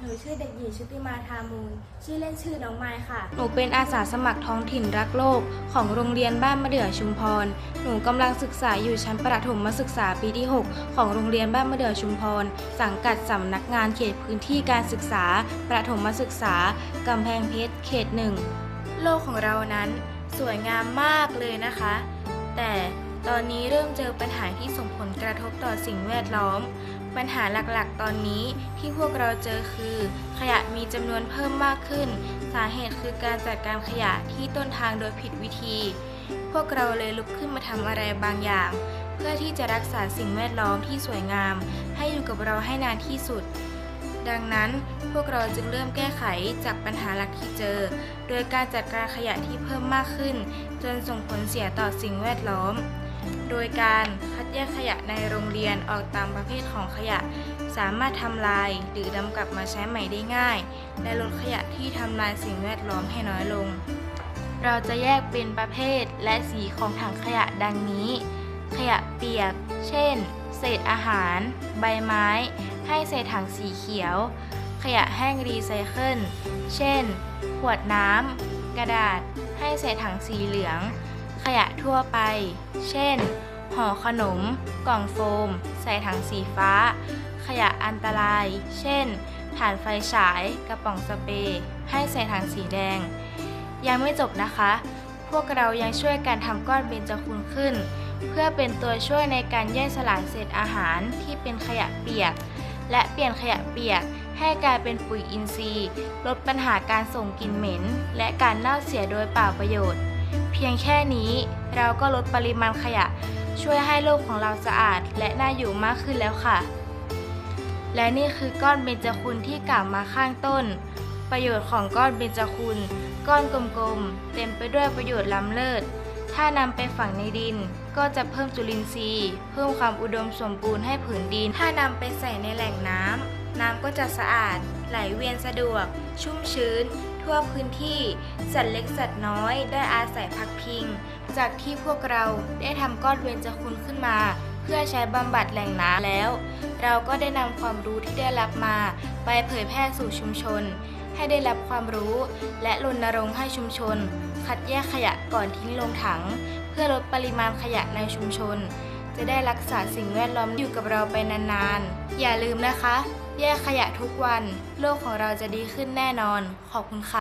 หนูชื่อเด็กหญิงชุติมาทามูล ชื่อเล่นชื่อน้องไม้ค่ะ หนูเป็นอาสาสมัครท้องถิ่นรักโลก ของโรงเรียนบ้านมะเดื่อชุมพร หนูกำลังศึกษาอยู่ชั้นประถมศึกษาปีที่ 6 ของโรงเรียนบ้านมะเดื่อชุมพร สังกัดสำนักงานเขตพื้นที่การศึกษา ประถมศึกษากำแพงเพชร เขตหนึ่ง โลกของเรานั้น สวยงามมากเลยนะคะ แต่ ตอนนี้เริ่มเจอปัญหาที่ส่งผลกระทบต่อสิ่งแวดล้อม ปัญหาหลักๆ ตอนนี้ที่พวกเราเจอคือ ขยะมีจำนวนเพิ่มมากขึ้น สาเหตุคือการจัดการขยะที่ต้นทางโดยผิดวิธี พวกเราเลยลุกขึ้นมาทำอะไรบางอย่าง เพื่อที่จะรักษาสิ่งแวดล้อมที่สวยงาม ให้อยู่กับเราให้นานที่สุดดังนั้นพวกเราจึงเริ่มแก้ไขจากปัญหาหลักที่เจอ โดยการจัดการขยะที่เพิ่มมากขึ้น จนส่งผลเสียต่อสิ่งแวดล้อม โดยการคัดแยกขยะในโรงเรียนออกตามประเภทของขยะ สามารถทำลายหรือนำกลับมาใช้ใหม่ได้ง่าย และลดขยะที่ทำลายสิ่งแวดล้อมให้น้อยลง เราจะแยกเป็นประเภทและสีของถังขยะดังนี้ ขยะเปียก เช่น เศษอาหาร ใบไม้ ให้ใส่ถังสีเขียว ขยะแห้งรีไซเคิล เช่น ขวดน้ำกระดาษ ให้ใส่ถังสีเหลือง ขยะทั่วไป เช่น ห่อขนม กล่องโฟม ใส่ถังสีฟ้า ขยะอันตราย เช่น ถ่านไฟฉาย กระป๋องสเปรย์ ให้ใส่ถังสีแดง ยังไม่จบนะคะ พวกเรายังช่วยกันทำก้อนเบญจคุณขึ้น เพื่อเป็นตัวช่วยในการย่อยสลายเศษอาหารที่เป็นขยะเปียก และเปลี่ยนขยะเปียกให้กลายเป็นปุ๋ยอินทรีย์ ลดปัญหาการส่งกลิ่นเหม็น และการเน่าเสียโดยเปล่าประโยชน์ เพียงแค่นี้เราก็ลดปริมาณขยะ ช่วยให้โลกของเราสะอาดและน่าอยู่มากขึ้นแล้วค่ะ และนี่คือก้อนเบญจคุณที่กล่าวมาข้างต้น ประโยชน์ของก้อนเบญจคุณก้อนกลมๆ เต็มไปด้วยประโยชน์ล้ำเลิศ ถ้านำไปฝังในดิน ก็จะเพิ่มจุลินทรีย์ เพิ่มความอุดมสมบูรณ์ให้ผืนดิน ถ้านำไปใส่ในแหล่งน้ำน้ำก็จะสะอาดไหลเวียนสะดวก ชุ่มชื้น ทั่วพื้นที่ สัตว์เล็กสัตว์น้อยได้อาศัยพักพิง จากที่พวกเราได้ทำก้อนเบญจคุณขึ้นมา เพื่อใช้บำบัดแหล่งน้ำแล้ว เราก็ได้นำความรู้ที่ได้รับมา ไปเผยแพร่สู่ชุมชน ให้ได้รับความรู้ และรณรงค์ให้ชุมชน คัดแยกขยะก่อนทิ้งลงถัง เพื่อลดปริมาณขยะในชุมชน จะได้รักษาสิ่งแวดล้อมอยู่กับเราไปนานๆ อย่าลืมนะคะ แยกขยะทุกวัน โลกของเราจะดีขึ้นแน่นอน ขอบคุณค่ะ